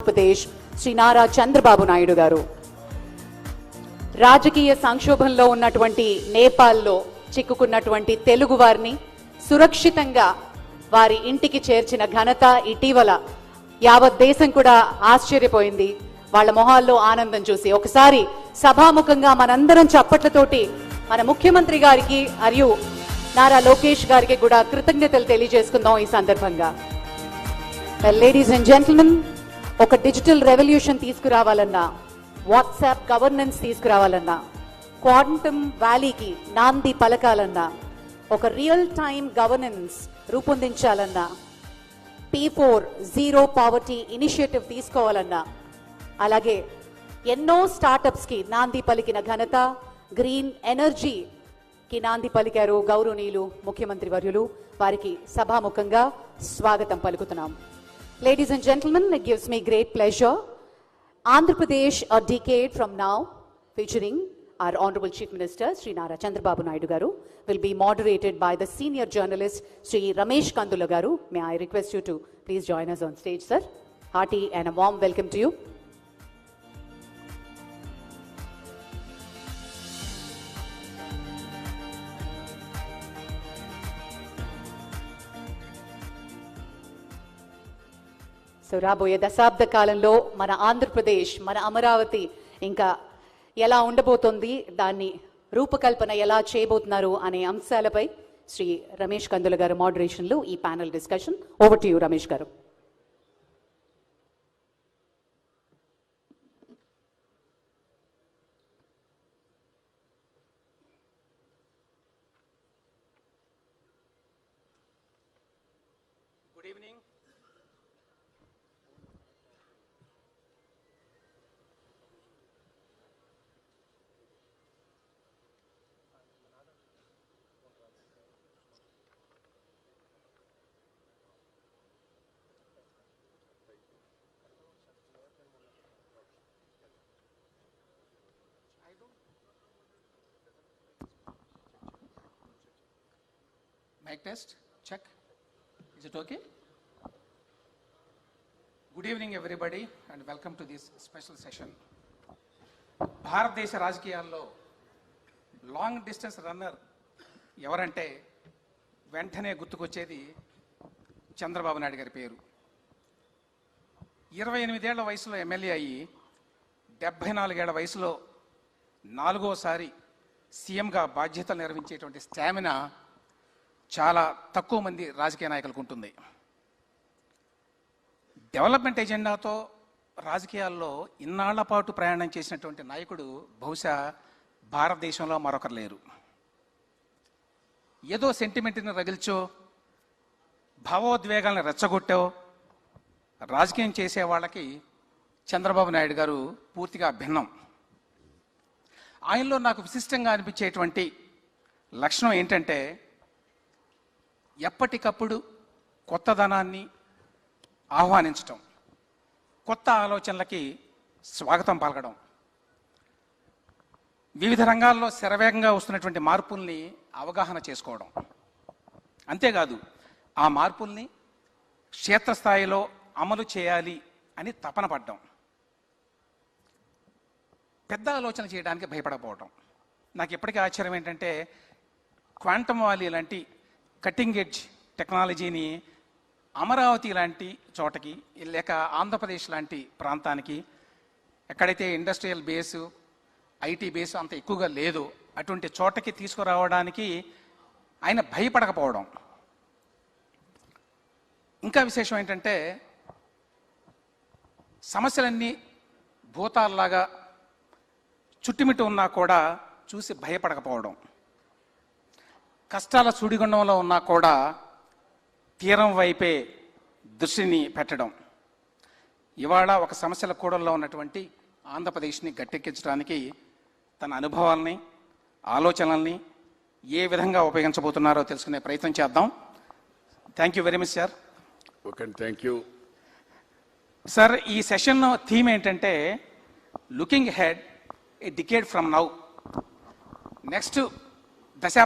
ఆంధ్రప్రదేశ్ శ్రీ నారా చంద్రబాబు నాయుడు గారు. రాజకీయ సంక్షోభంలో ఉన్నటువంటి నేపాల్లో చిక్కుకున్నటువంటి తెలుగు వారిని సురక్షితంగా వారి ఇంటికి చేర్చిన ఘనత ఇటీవల యావత్ దేశం కూడా ఆశ్చర్యపోయింది. వాళ్ళ మొహాల్లో ఆనందం చూసి ఒకసారి సభాముఖంగా మనందరం చప్పట్లతోటి మన ముఖ్యమంత్రి గారికి మరియు నారా లోకేష్ గారికి కూడా కృతజ్ఞతలు తెలియజేసుకుందాం ఈ సందర్భంగా. లేడీస్ అండ్ జెంటల్మెన్ ఒక డిజిటల్ రెవల్యూషన్ తీసుకురావాలన్నా వాట్సాప్ గవర్నెన్స్ తీసుకురావాలన్నా క్వాంటమ్ వ్యాలీకి నాంది పలకాలన్నా ఒక real time governance రూపొందించాలన్నా P four zero poverty initiative తీసుకోవాలన్నా అలాగే ఎన్నో స్టార్టప్స్కి నాంది పలికిన ఘనత గ్రీన్ ఎనర్జీకి నాంది పలికారు గౌరవనీయులు ముఖ్యమంత్రి వర్యులు. వారికి సభాముఖంగా స్వాగతం పలుకుతున్నాం. Ladies and gentlemen, it gives me great pleasure. Andhra Pradesh, a decade from now, featuring our Honorable Chief Minister, Sri Nara Chandrababu Naidu Garu, will be moderated by the senior journalist, Sri Ramesh Kandula Garu. May I request you to please join us on stage, sir. Hearty and a warm welcome to you. So రాబోయే దశాబ్ద కాలంలో మన ఆంధ్రప్రదేశ్ మన అమరావతి ఇంకా ఎలా ఉండబోతోంది దాన్ని రూపకల్పన ఎలా చేయబోతున్నారు అనే అంశాలపై శ్రీ రమేష్ కందుల గారు మోడరేషన్లో ఈ panel discussion over to you Ramesh గారు. Good evening mic test check is it okay good evening everybody and welcome to this special session భారతదేశ రాజకీయాల్లో లాంగ్ డిస్టెన్స్ రన్నర్ ఎవరంటే వెంటనే గుర్తుకొచ్చేది చంద్రబాబు నాయుడు గారి పేరు. ఇరవై ఎనిమిదేళ్ళ వయసులో ఎమ్మెల్యే అయ్యి డెబ్భై నాలుగేళ్ళ వయసులో నాలుగోసారి సీఎంగా బాధ్యతలు నిర్వహించేటువంటి స్టామినా చాలా తక్కువ మంది రాజకీయ నాయకులకు ఉంటుంది. డెవలప్మెంట్ ఎజెండాతో రాజకీయాల్లో ఇన్నాళ్ళ పాటు ప్రయాణం చేసినటువంటి నాయకుడు బహుశా భారతదేశంలో మరొకరు లేరు. ఏదో సెంటిమెంట్ని రగిల్చో భావోద్వేగాలను రెచ్చగొట్టో రాజకీయం చేసే వాళ్ళకి చంద్రబాబు నాయుడు గారు పూర్తిగా భిన్నం. ఆయనలో నాకు విశిష్టంగా అనిపించేటువంటి లక్షణం ఏంటంటే ఎప్పటికప్పుడు కొత్తదనాన్ని ఆహ్వానించటం కొత్త ఆలోచనలకి స్వాగతం పలకడం. వివిధ రంగాల్లో శరవేగంగా వస్తున్నటువంటి మార్పుల్ని అవగాహన చేసుకోవడం. అంతేకాదు ఆ మార్పుల్ని క్షేత్రస్థాయిలో అమలు చేయాలి అని తపన పడ్డం. పెద్ద ఆలోచన చేయడానికి భయపడకపోవడం నాకు ఇప్పటికీ ఆశ్చర్యం ఏంటంటే క్వాంటమ్ వాలీ లాంటి కటింగ్ ఎడ్జ్ టెక్నాలజీని అమరావతి లాంటి చోటకి లేక ఆంధ్రప్రదేశ్ లాంటి ప్రాంతానికి ఎక్కడైతే ఇండస్ట్రియల్ బేసు ఐటీ బేస్ అంత ఎక్కువగా లేదు అటువంటి చోటకి తీసుకురావడానికి ఆయన భయపడకపోవడం. ఇంకా విశేషం ఏంటంటే సమస్యలన్నీ భూతాల్లాగా చుట్టుమిట్టు ఉన్నా కూడా చూసి భయపడకపోవడం. కష్టాల సుడిగుండంలో ఉన్నా కూడా తీరం వైపే దృష్టిని పెట్టడం. ఇవాళ ఒక సమస్యల కూడల్లో ఉన్నటువంటి ఆంధ్రప్రదేశ్ని గట్టెక్కించడానికి తన అనుభవాల్ని ఆలోచనల్ని ఏ విధంగా ఉపయోగించబోతున్నారో తెలుసుకునే ప్రయత్నం చేద్దాం. Thank you very much sir okay thank you sir ఈ సెషన్ థీమ్ ఏంటంటే looking ahead a decade from now next దశాబ్ద